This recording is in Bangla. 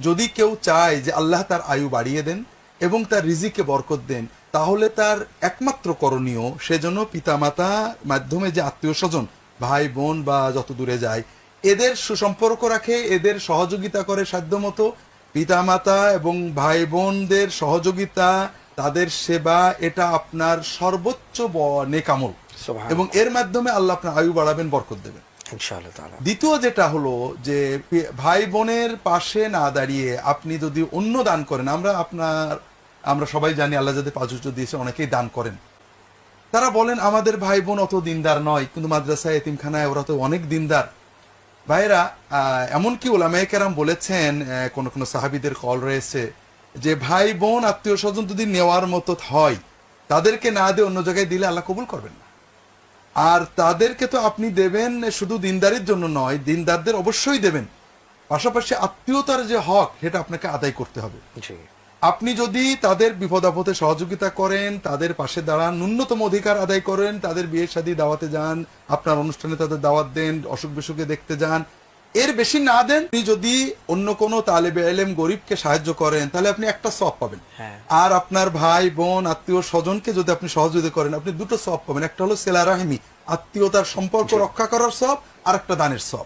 যদি কেউ চায় যে আল্লাহ তার আয়ু বাড়িয়ে দেন এবং তার রিজিকে বরকত দেন তাহলে তার একমাত্র করণীয় সেজন্য পিতামাতা মাধ্যমে যে আত্মীয় স্বজন ভাই বোন বা যত দূরে যায় এদের সুসম্পর্ক রাখে এদের সহযোগিতা করে সাধ্য সাধ্যমতো। পিতামাতা এবং ভাই বোনদের সহযোগিতা তাদের সেবা এটা আপনার সর্বোচ্চ নেকামল। এবং এর মাধ্যমে আল্লাহ আপনার আয়ু বাড়াবেন বরকত দেবেন। দ্বিতীয় যেটা হলো যে, ভাই বোনের পাশে না দাঁড়িয়ে আপনি যদি অন্য দান করেন, আমরা আপনার, আমরা সবাই জানি আল্লাহ যাদের পাঁচুচ দিয়েছে অনেকেই দান করেন। তারা বলেন, আমাদের ভাই বোন অত দিনদার নয়, কিন্তু মাদ্রাসায়, এতিমখানায় ওরা তো অনেক দিনদার। ভাইরা এমনকি ওলামায়ে কেরাম বলেছেন কোন কোন সাহাবিদের কল রয়েছে যে, ভাই বোন, আত্মীয় স্বজন যদি নেওয়ার মতো হয়, তাদেরকে না দিয়ে অন্য জায়গায় দিলে আল্লাহ কবুল করবেন না। আর তাদেরকে তো আপনি দেবেন শুধু দিনদারির জন্য নয় দিনদারদের অবশ্যই দেবেন। পাশাপাশি আত্মীয়তার যে হক সেটা আপনাকে আদায় করতে হবে। আপনি যদি তাদের বিপদ আপদে সহযোগিতা করেন তাদের পাশে দাঁড়ান ন্যূনতম অধিকার আদায় করেন তাদের বিয়ে শাদী দাওয়াতে যান আপনার অনুষ্ঠানে তাদের দাওয়াত দেন অসুখ বিসুখে দেখতে যান এর বেশি না দেন আপনি যদি অন্য কোনো তালেবে এলেম গরিবকে সাহায্য করেন তাহলে আপনি একটা সব পাবেন। হ্যাঁ। আর আপনার ভাই বোন আত্মীয় স্বজনকে যদি আপনি সহযোগিতা করেন আপনি দুটো সব পাবেন। একটা হলো সেলারাহিমি আত্মীয়তার সম্পর্ক রক্ষা করার সব আর একটা দানের সব